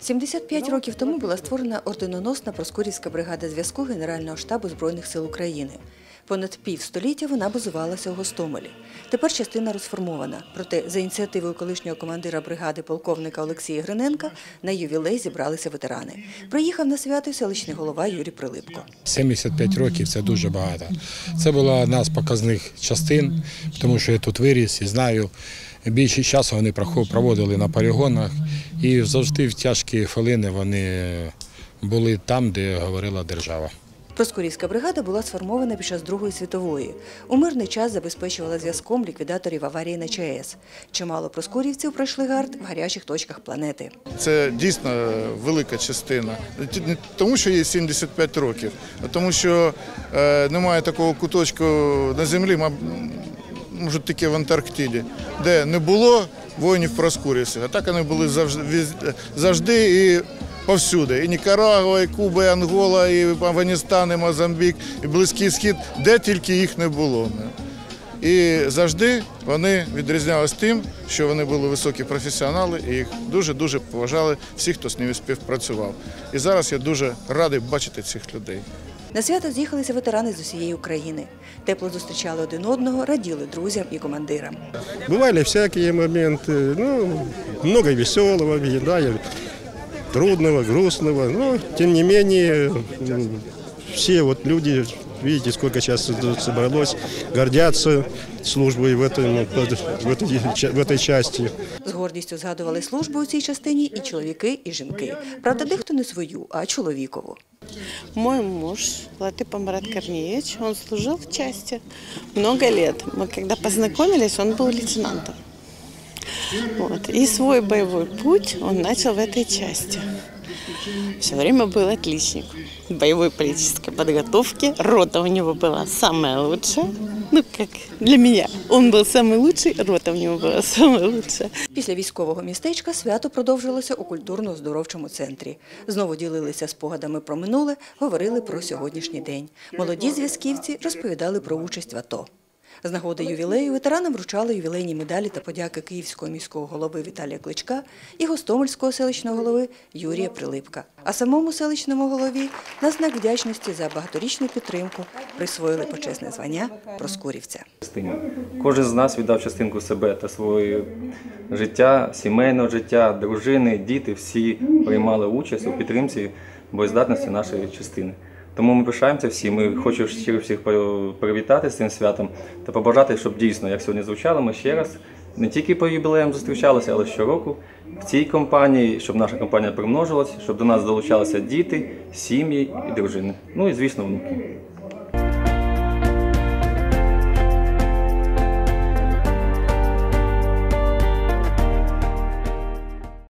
75 років тому була створена орденоносна Проскурівська бригада зв'язку Генерального штабу Збройних сил України. Понад півстоліття вона базувалася у Гостомелі. Тепер частина розформована. Проте за ініціативою колишнього командира бригади полковника Олексія Гриненка на ювілей зібралися ветерани. Приїхав на свято селищний голова Юрій Прилипко. 75 років це дуже багато. Це була одна з показних частин, тому що я тут виріс і знаю. Більшість часу вони проводили на полігонах, і завжди в тяжкі хвилини вони були там, де говорила держава. Проскурівська бригада була сформована під час Другої світової. У мирний час забезпечувала зв'язком ліквідаторів аварії на ЧАЕС. Чимало проскурівців пройшли гард в гарячих точках планети. Це дійсно велика частина. Не тому, що їй 75 років, а тому, що е, немає такого куточку на землі, може тільки в Антарктиді, де не було воїнів проскурівців, а так вони були завжди, завжди і повсюди. І Нікарагуа, і Куба, і Ангола, і Афганістан, і Мозамбік, і Близький Схід, де тільки їх не було. І завжди вони відрізнялися тим, що вони були високі професіонали і їх дуже-дуже поважали всі, хто з ними співпрацював. І зараз я дуже радий бачити цих людей. На свято з'їхалися ветерани з усієї України. Тепло зустрічали один одного, раділи друзям і командирам. Бували всякі моменти, ну, много веселого, да, трудного, грустного, Ну, тим не менше, всі от люди, видите, сколько сейчас собралось, гордятся службой в, этом, в, этой, в этой части. З гордістю згадували службу у цій частині і чоловіки, і жінки. Правда, дехто не свою, а чоловікову. Мой муж, Латып Марат Корнеевич, он служил в части много лет. Мы когда познакомились, он был лейтенантом. Вот. И свой боевой путь он начал в этой части. Все время был отличник боевой политической подготовки. Рота у него была самая лучшая. Ну, как для меня. Он был самый лучший, рота у него была самая лучшая. Після військового містечка свято продовжилося у культурно-оздоровчому центрі. Знову ділилися спогадами про минуле, говорили про сьогоднішній день. Молоді зв'язківці розповідали про участь в АТО. З нагоди ювілею ветеранам вручали ювілейні медалі та подяки Київського міського голови Віталія Кличка і Гостомельського селищного голови Юрія Прилипка. А самому селищному голові на знак вдячності за багаторічну підтримку присвоїли почесне звання Проскурівця. Кожен з нас віддав частинку себе та своє життя, сімейного життя, дружини, діти всі приймали участь у підтримці боєздатності нашої частини. Тому ми пишаємося всі. Ми хочу щиро всіх привітати з цим святом та побажати, щоб дійсно, як сьогодні звучало, ми ще раз не тільки по юбілеям зустрічалися, але щороку в цій компанії, щоб наша компанія примножилася, щоб до нас долучалися діти, сім'ї і дружини. Ну і звісно, внуки.